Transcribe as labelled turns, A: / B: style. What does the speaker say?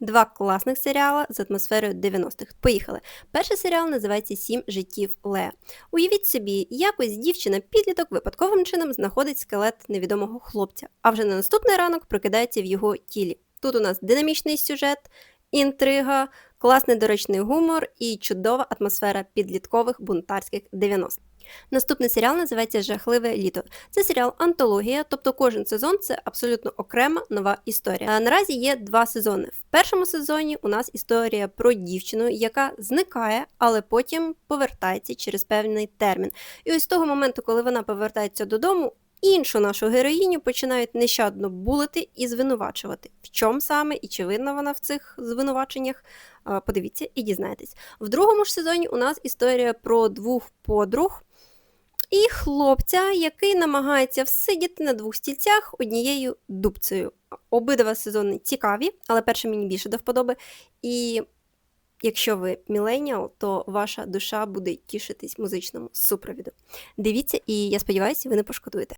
A: Два класних серіали з атмосферою 90-х. Поїхали. Перший серіал називається Сім життів Леа. Уявіть собі, якось дівчина підліток випадковим чином знаходить скелет невідомого хлопця, а вже на наступний ранок прокидається в його тілі. Тут у нас динамічний сюжет, інтрига, класний доречний гумор і чудова атмосфера підліткових бунтарських 90-х. Наступний серіал називається Жахливе літо. Це серіал антологія, тобто кожен сезон це абсолютно окрема нова історія. А наразі є два сезони. В першому сезоні у нас історія про дівчину, яка зникає, але потім повертається через певний термін. І ось з того моменту, коли вона повертається додому. Іншу нашу героїню починають нещадно булити і звинувачувати. В чому саме і чи винна вона в цих звинуваченнях? Подивіться і дізнаєтесь. В другому ж сезоні у нас історія про двох подруг і хлопця, який намагається всидіти на двох стільцях однією дубцею. Обидва сезони цікаві, але перший мені більше до вподоби. І якщо ви міленіал, то ваша душа буде тішитись музичному супровіду. Дивіться, і я сподіваюся, ви не пошкодуєте.